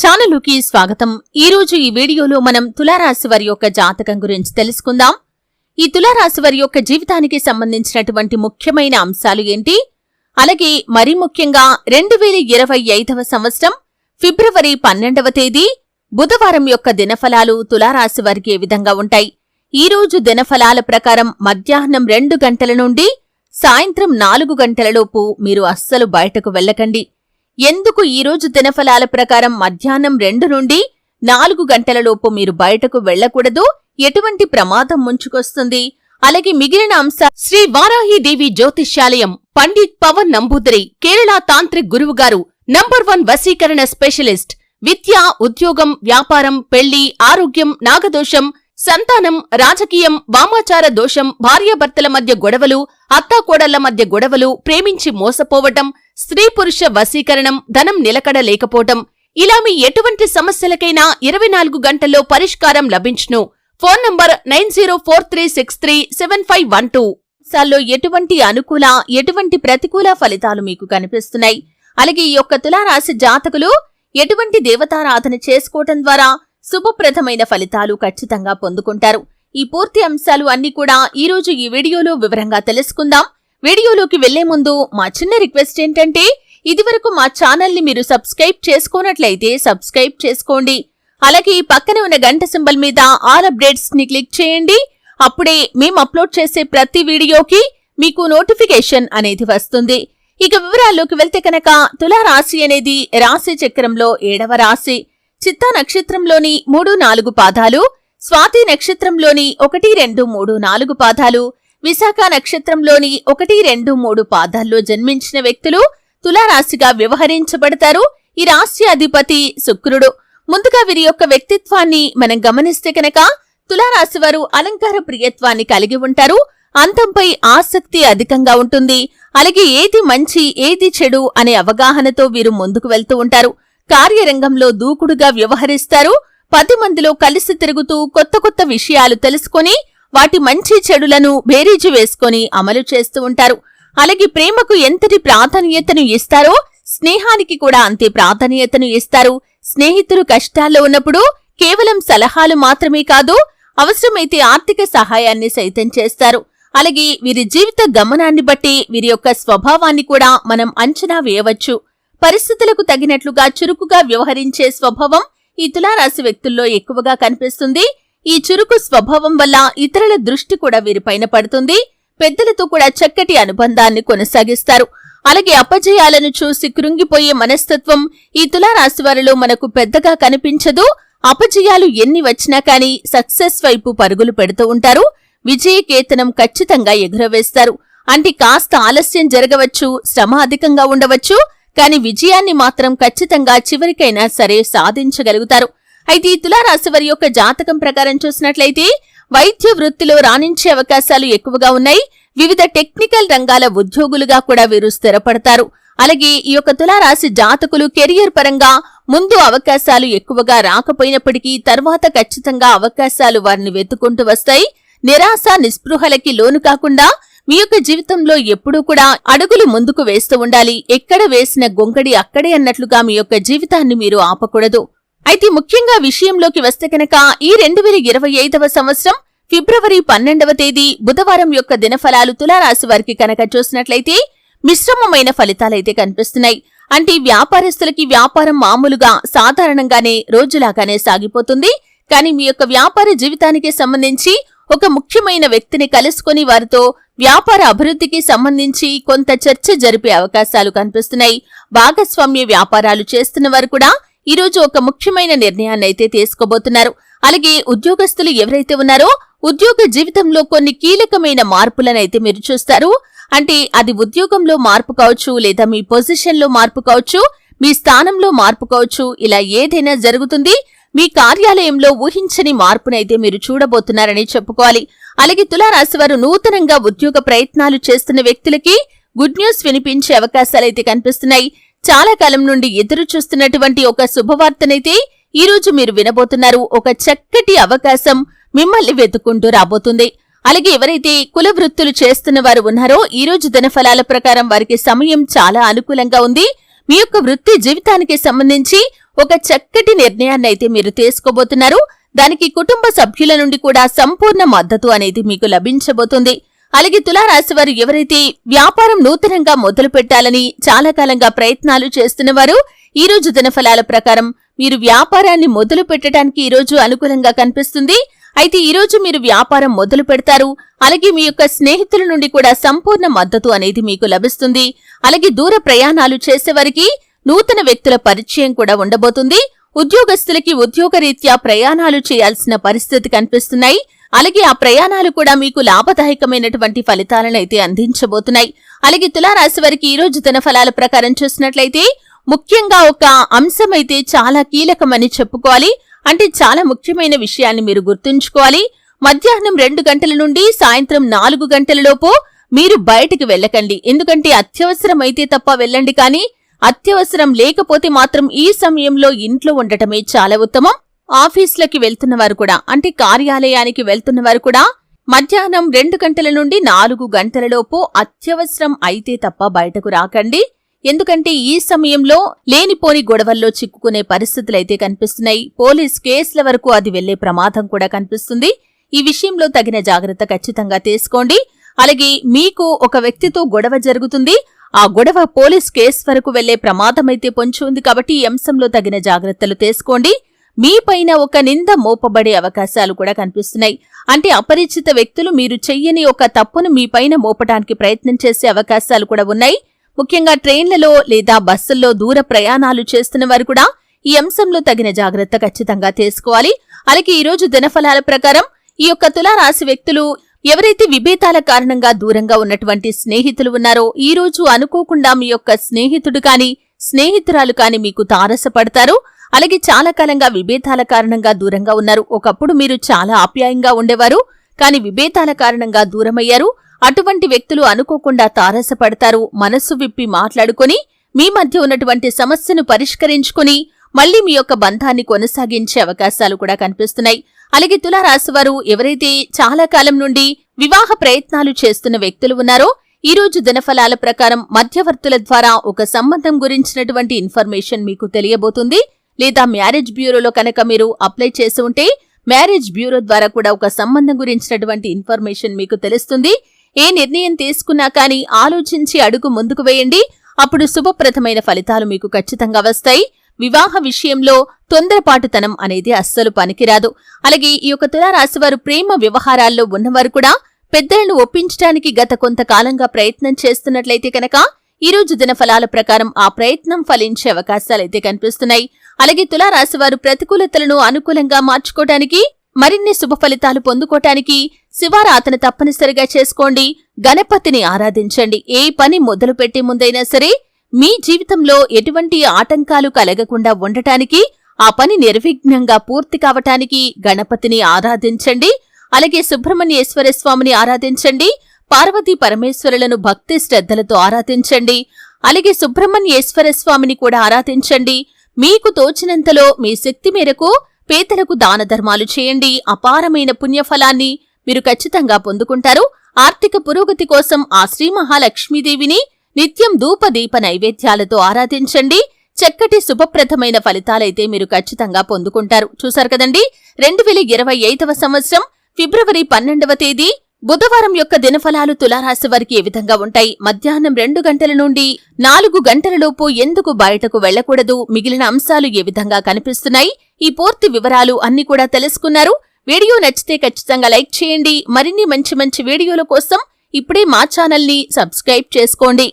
ఛానలుకి స్వాగతం. ఈరోజు ఈ వీడియోలో మనం తులారాశి వారి యొక్క జాతకం గురించి తెలుసుకుందాం. ఈ తులారాశి వారి యొక్క జీవితానికి సంబంధించినటువంటి ముఖ్యమైన అంశాలు ఏంటి? అలాగే మరీ ముఖ్యంగా రెండు వేల ఇరవై ఐదవ సంవత్సరం ఫిబ్రవరి పన్నెండవ తేదీ బుధవారం యొక్క దినఫలాలు తులారాశి వారికి ఏ విధంగా ఉంటాయి? ఈ రోజు దినఫలాల ప్రకారం మధ్యాహ్నం రెండు గంటల నుండి సాయంత్రం నాలుగు గంటలలోపు మీరు అస్సలు బయటకు వెళ్ళకండి. ఎందుకు ఈ రోజు దినఫలాల ప్రకారం మధ్యాహ్నం రెండు నుండి నాలుగు గంటలలోపు మీరు బయటకు వెళ్ళకూడదు? ఎటువంటి ప్రమాదం ముంచుకొస్తుంది? అలాగే మిగిలిన అంశ శ్రీ వారాహిదేవి జ్యోతిష్యాలయం పండిత్ పవన్ నంబూదరి కేరళ తాంత్రిక్ గురువుగారు నంబర్ వన్ వశీకరణ స్పెషలిస్ట్ విద్య ఉద్యోగం వ్యాపారం పెళ్ళి ఆరోగ్యం నాగదోషం సంతానం రాజకీయం వామాచార దోషం భార్యాభర్తల మధ్య గొడవలు అత్తాకోడళ్ళ మధ్య గొడవలు ప్రేమించి మోసపోవటం స్త్రీ పురుష వశీకరణం ధనం నిలకడ లేకపోవటం ఇలా మీ ఎటువంటి సమస్యలకైనా ఇరవై నాలుగు గంటల్లో పరిష్కారం లభించును. Phone number nine zero four three six three seven five one two. సాల్లో ఎటువంటి అనుకూల ఎటువంటి ప్రతికూల ఫలితాలు మీకు కనిపిస్తున్నాయి? అలాగే ఈ యొక్క తులారాశి జాతకులు ఎటువంటి దేవతారాధన చేసుకోవటం ద్వారా శుభప్రదమైన ఫలితాలు ఖచ్చితంగా పొందుకుంటారు. ఈ పూర్తి అంశాలు అన్ని కూడా ఈ రోజు ఈ వీడియోలో వివరంగా తెలుసుకుందాం. వీడియోలోకి వెళ్ళే ముందు మా చిన్న రిక్వెస్ట్ ఏంటంటే ఇదివరకు మా ఛానల్ని మీరు సబ్స్క్రైబ్ చేసుకోనట్లయితే సబ్స్క్రైబ్ చేసుకోండి. అలాగే ఈ పక్కనే ఉన్న గంట సింబల్ మీద ఆల్ అప్డేట్స్ని క్లిక్ చేయండి. అప్పుడే మేము అప్లోడ్ చేసే ప్రతి వీడియోకి మీకు నోటిఫికేషన్ అనేది వస్తుంది. ఇక వివరాల్లోకి వెళ్తే కనుక తులారాశి అనేది రాశి చక్రంలో ఏడవ రాశి. చిత్తా నక్షత్రంలోని మూడు నాలుగు పాదాలు స్వాతి నక్షత్రంలోని ఒకటి రెండు మూడు నాలుగు పాదాలు విశాఖ నక్షత్రంలోని ఒకటి రెండు మూడు పాదాల్లో జన్మించిన వ్యక్తులు తులారాశిగా వ్యవహరించబడతారు. ఈ రాశి అధిపతి శుక్రుడు. ముందుగా వీరి యొక్క వ్యక్తిత్వాన్ని మనం గమనిస్తే కనుక తులారాశి వారు అలంకార ప్రియత్వాన్ని కలిగి ఉంటారు. అంతంపై ఆసక్తి అధికంగా ఉంటుంది. అలాగే ఏది మంచి ఏది చెడు అనే అవగాహనతో వీరు ముందుకు వెళ్తూ ఉంటారు. కార్యరంగంలో దూకుడుగా వ్యవహరిస్తారు. పది మందిలో కలిసి తిరుగుతూ కొత్త కొత్త విషయాలు తెలుసుకొని వాటి మంచి చెడులను బేరీజు వేసుకొని అమలు చేస్తూ ఉంటారు. అలాగే ప్రేమకు ఎంతటి ప్రాధాన్యతను ఇస్తారో స్నేహానికి కూడా అంతే ప్రాధాన్యతను ఇస్తారు. స్నేహితులు కష్టాల్లో ఉన్నప్పుడు కేవలం సలహాలు మాత్రమే కాదు అవసరమైతే ఆర్థిక సహాయాన్ని సైతం చేస్తారు. అలాగే వీరి జీవిత గమనాన్ని బట్టి వీరి యొక్క స్వభావాన్ని కూడా మనం అంచనా వేయవచ్చు. పరిస్థితులకు తగినట్లుగా చురుకుగా వ్యవహరించే స్వభావం ఈ తులారాశి వ్యక్తుల్లో ఎక్కువగా కనిపిస్తుంది. ఈ చురుకు స్వభావం వల్ల ఇతరుల దృష్టి కూడా వీరిపైన పడుతుంది. పెద్దలతో కూడా చక్కటి అనుబంధాన్ని కొనసాగిస్తారు. అలాగే అపజయాలను చూసి కృంగిపోయే మనస్తత్వం ఈ తులారాశి వారిలో మనకు పెద్దగా కనిపించదు. అపజయాలు ఎన్ని వచ్చినా కానీ సక్సెస్ వైపు పరుగులు పెడుతూ ఉంటారు. విజయకేతనం ఖచ్చితంగా ఎగురవేస్తారు. అంటే కాస్త ఆలస్యం జరగవచ్చు శ్రమ అధికంగా ఉండవచ్చు. కానీ విజయాన్ని మాత్రం ఖచ్చితంగా చివరికైనా సరే సాధించగలుగుతారు. అయితే ఈ తులారాశి వారి యొక్క జాతకం ప్రకారం చూసినట్లయితే వైద్య వృత్తిలో రాణించే అవకాశాలు ఎక్కువగా ఉన్నాయి. వివిధ టెక్నికల్ రంగాల ఉద్యోగులుగా కూడా వీరు స్థిరపడతారు. అలాగే ఈ యొక్క తులారాశి జాతకులు కెరియర్ పరంగా ముందు అవకాశాలు ఎక్కువగా రాకపోయినప్పటికీ తర్వాత ఖచ్చితంగా అవకాశాలు వారిని వెతుకుంటూ వస్తాయి. నిరాశ నిస్పృహలకి లోను కాకుండా మీ యొక్క జీవితంలో ఎప్పుడూ కూడా అడుగులు ముందుకు వేస్తూ ఉండాలి. ఎక్కడ వేసిన గొంగడి అక్కడే అన్నట్లుగా మీ యొక్క జీవితాన్ని మీరు ఆపకూడదు. అయితే ముఖ్యంగా విషయంలోకి వస్తే కనుక ఈ రెండు వేల ఇరవై ఐదవ సంవత్సరం ఫిబ్రవరి పన్నెండవ తేదీ బుధవారం యొక్క దినఫలాలు తులారాశి వారికి కనుక చూసినట్లయితే మిశ్రమమైన ఫలితాలైతే కనిపిస్తున్నాయి. అంటే వ్యాపారస్తులకి వ్యాపారం మామూలుగా సాధారణంగానే రోజులాగానే సాగిపోతుంది. కానీ మీ యొక్క వ్యాపార జీవితానికి సంబంధించి ఒక ముఖ్యమైన వ్యక్తిని కలుసుకొని వారితో వ్యాపార అభివృద్ధికి సంబంధించి కొంత చర్చ జరిపే అవకాశాలు కనిపిస్తున్నాయి. భాగస్వామ్య వ్యాపారాలు చేస్తున్న వారు కూడా ఈ రోజు ఒక ముఖ్యమైన నిర్ణయాన్ని అయితే తీసుకోబోతున్నారు. అలాగే ఉద్యోగస్తులు ఎవరైతే ఉన్నారో ఉద్యోగ జీవితంలో కొన్ని కీలకమైన మార్పులనైతే మీరు చూస్తారు. అంటే అది ఉద్యోగంలో మార్పు కావచ్చు లేదా మీ పొజిషన్లో మార్పు కావచ్చు మీ స్థానంలో మార్పు కావచ్చు ఇలా ఏదైనా జరుగుతుంది. మీ కార్యాలయంలో ఊహించని మార్పునైతే మీరు చూడబోతున్నారని చెప్పుకోవాలి. అలాగే తులారాశి వారు నూతనంగా ఉద్యోగ ప్రయత్నాలు చేస్తున్న వ్యక్తులకి గుడ్ న్యూస్ వినిపించే అవకాశాలైతే కనిపిస్తున్నాయి. చాలా కాలం నుండి ఎదురు చూస్తున్నటువంటి ఒక శుభవార్తనైతే ఈ రోజు మీరు వినబోతున్నారు. ఒక చక్కటి అవకాశం మిమ్మల్ని వెతుక్కుంటూ రాబోతుంది. అలాగే ఎవరైతే కుల వృత్తులు చేస్తున్న వారు ఉన్నారో ఈ రోజు దినఫలాల ప్రకారం వారికి సమయం చాలా అనుకూలంగా ఉంది. మీ యొక్క వృత్తి జీవితానికి సంబంధించి ఒక చక్కటి నిర్ణయాన్ని అయితే మీరు తీసుకోబోతున్నారు. దానికి కుటుంబ సభ్యుల నుండి కూడా సంపూర్ణ మద్దతు అనేది మీకు లభించబోతుంది. అలాగే తులారాశి వారు ఎవరైతే వ్యాపారం నూతనంగా మొదలు పెట్టాలని చాలా కాలంగా ప్రయత్నాలు చేస్తున్నవారు ఈ రోజు దినఫలాల ప్రకారం మీరు వ్యాపారాన్ని మొదలు పెట్టడానికి ఈ రోజు అనుకూలంగా కనిపిస్తుంది. అయితే ఈ రోజు మీరు వ్యాపారం మొదలు పెడతారు. అలాగే మీ యొక్క స్నేహితుల నుండి కూడా సంపూర్ణ మద్దతు అనేది మీకు లభిస్తుంది. అలాగే దూర ప్రయాణాలు చేసేవారికి నూతన వ్యక్తుల పరిచయం కూడా ఉండబోతుంది. ఉద్యోగస్తులకి ఉద్యోగరీత్యా ప్రయాణాలు చేయాల్సిన పరిస్థితి కనిపిస్తున్నాయి. అలాగే ఆ ప్రయాణాలు కూడా మీకు లాభదాయకమైనటువంటి ఫలితాలను అయితే అందించబోతున్నాయి. అలాగే తులారాశి వారికి ఈ రోజు తన ఫలాల ప్రకారం చూసినట్లయితే ముఖ్యంగా ఒక అంశం అయితే చాలా కీలకమని చెప్పుకోవాలి. అంటే చాలా ముఖ్యమైన విషయాన్ని మీరు గుర్తుంచుకోవాలి. మధ్యాహ్నం రెండు గంటల నుండి సాయంత్రం నాలుగు గంటలలోపు మీరు బయటికి వెళ్ళకండి. ఎందుకంటే అత్యవసరమైతే తప్ప వెళ్ళండి కానీ అత్యవసరం లేకపోతే మాత్రం ఈ సమయంలో ఇంట్లో ఉండటమే చాలా ఉత్తమం. ఆఫీసులకి వెళ్తున్నవారు కూడా అంటే కార్యాలయానికి వెళ్తున్నవారు కూడా మధ్యాహ్నం రెండు గంటల నుండి నాలుగు గంటలలోపు అత్యవసరం అయితే తప్ప బయటకు రాకండి. ఎందుకంటే ఈ సమయంలో లేనిపోని గొడవల్లో చిక్కుకునే పరిస్థితులైతే కనిపిస్తున్నాయి. పోలీస్ కేసుల వరకు అది వెళ్ళే ప్రమాదం కూడా కనిపిస్తుంది. ఈ విషయంలో తగిన జాగ్రత్త ఖచ్చితంగా తీసుకోండి. అలాగే మీకు ఒక వ్యక్తితో గొడవ జరుగుతుంది. ఆ గొడవ పోలీస్ కేసు వరకు వెళ్ళే ప్రమాదమైతే పొంచి ఉంది కాబట్టి ఈ అంశంలో తగిన జాగ్రత్తలు తీసుకోండి. మీపైన ఒక నింద మోపబడే అవకాశాలు కూడా కనిపిస్తున్నాయి. అంటే అపరిచిత వ్యక్తులు మీరు చెయ్యని ఒక తప్పును మీపైన మోపడానికి ప్రయత్నం చేసే అవకాశాలు కూడా ఉన్నాయి. ముఖ్యంగా ట్రైన్లలో లేదా బస్సుల్లో దూర ప్రయాణాలు చేస్తున్న వారు కూడా ఈ అంశంలో తగిన జాగ్రత్త ఖచ్చితంగా తీసుకోవాలి. అలాగే ఈరోజు దినఫలాల ప్రకారం ఈ యొక్క తులారాశి వ్యక్తులు ఎవరైతే విభేదాల కారణంగా దూరంగా ఉన్నటువంటి స్నేహితులు ఉన్నారో ఈ రోజు అనుకోకుండా మీ యొక్క స్నేహితుడు కాని స్నేహితురాలు కాని మీకు తారసపడతారు. అలాగే చాలా కాలంగా విభేదాల కారణంగా దూరంగా ఉన్నారు. ఒకప్పుడు మీరు చాలా ఆప్యాయంగా ఉండేవారు కానీ విభేదాల కారణంగా దూరమయ్యారు. అటువంటి వ్యక్తులు అనుకోకుండా తారసపడతారు. మనస్సు విప్పి మాట్లాడుకొని మీ మధ్య ఉన్నటువంటి సమస్యను పరిష్కరించుకుని మళ్ళీ మీ యొక్క బంధాన్ని కొనసాగించే అవకాశాలు కూడా కనిపిస్తున్నాయి. అలాగే తులారాశివారు ఎవరైతే చాలా కాలం నుండి వివాహ ప్రయత్నాలు చేస్తున్న వ్యక్తులు ఉన్నారో ఈ రోజు దినఫలాల ప్రకారం మధ్యవర్తుల ద్వారా ఒక సంబంధం గురించినటువంటి ఇన్ఫర్మేషన్ మీకు తెలియబోతుంది. లేదా మ్యారేజ్ బ్యూరోలో కనుక మీరు అప్లై చేసి ఉంటే మ్యారేజ్ బ్యూరో ద్వారా కూడా ఒక సంబంధం గురించినటువంటి ఇన్ఫర్మేషన్ మీకు తెలుస్తుంది. ఏ నిర్ణయం తీసుకున్నా కానీ ఆలోచించి అడుగు ముందుకు వేయండి. అప్పుడు శుభప్రదమైన ఫలితాలు మీకు ఖచ్చితంగా వస్తాయి. వివాహ విషయంలో తొందరపాటుతనం అనేది అస్సలు పనికిరాదు. అలాగే ఈ యొక్క తులారాశివారు ప్రేమ వ్యవహారాల్లో ఉన్నవారు కూడా పెద్దలను ఒప్పించడానికి గత కొంతకాలంగా ప్రయత్నం చేస్తున్నట్లయితే కనుక ఈ రోజు దిన ఫలాల ప్రకారం ఆ ప్రయత్నం ఫలించే అవకాశాలైతే కనిపిస్తున్నాయి. అలాగే తులారాశివారు ప్రతికూలతలను అనుకూలంగా మార్చుకోవటానికి మరిన్ని శుభ ఫలితాలు పొందుకోటానికి శివారాధన తప్పనిసరిగా చేసుకోండి. గణపతిని ఆరాధించండి. ఏ పని మొదలుపెట్టే ముందైనా సరే మీ జీవితంలో ఎటువంటి ఆటంకాలు కలగకుండా ఉండటానికి ఆ పని నిర్విఘ్నంగా పూర్తి కావటానికి గణపతిని ఆరాధించండి. అలాగే సుబ్రహ్మణ్యేశ్వర స్వామిని ఆరాధించండి. పార్వతీ పరమేశ్వరులను భక్తి శ్రద్ధలతో ఆరాధించండి. అలాగే సుబ్రహ్మణ్యేశ్వర స్వామిని కూడా ఆరాధించండి. మీకు తోచినంతలో మీ శక్తి మేరకు పేదలకు దాన ధర్మాలు చేయండి. అపారమైన పుణ్యఫలాన్ని మీరు ఖచ్చితంగా పొందుకుంటారు. ఆర్థిక పురోగతి కోసం ఆ శ్రీ మహాలక్ష్మీదేవిని నిత్యం ధూపదీప నైవేద్యాలతో ఆరాధించండి. చక్కటి శుభప్రదమైన ఫలితాలైతే మీరు ఖచ్చితంగా పొందుకుంటారు. చూశారు కదండి? రెండు వేల ఇరవై ఐదవ సంవత్సరం ఫిబ్రవరి పన్నెండవ తేదీ. బుధవారం యొక్క దినఫలాలు తులారాశి వారికి ఏ విధంగా ఉంటాయి? మధ్యాహ్నం రెండు గంటల నుండి నాలుగు గంటలలోపు ఎందుకు బయటకు వెళ్ళకూడదు మిగిలిన అంశాలు ఏ విధంగా కనిపిస్తున్నాయి? ఈ పూర్తి వివరాలు అన్ని కూడా తెలుసుకున్నారు. వీడియో నచ్చితే ఖచ్చితంగా లైక్ చేయండి. మరిన్ని మంచి మంచి వీడియోల కోసం ఇప్పుడే మా ఛానల్ని సబ్స్క్రైబ్ చేసుకోండి.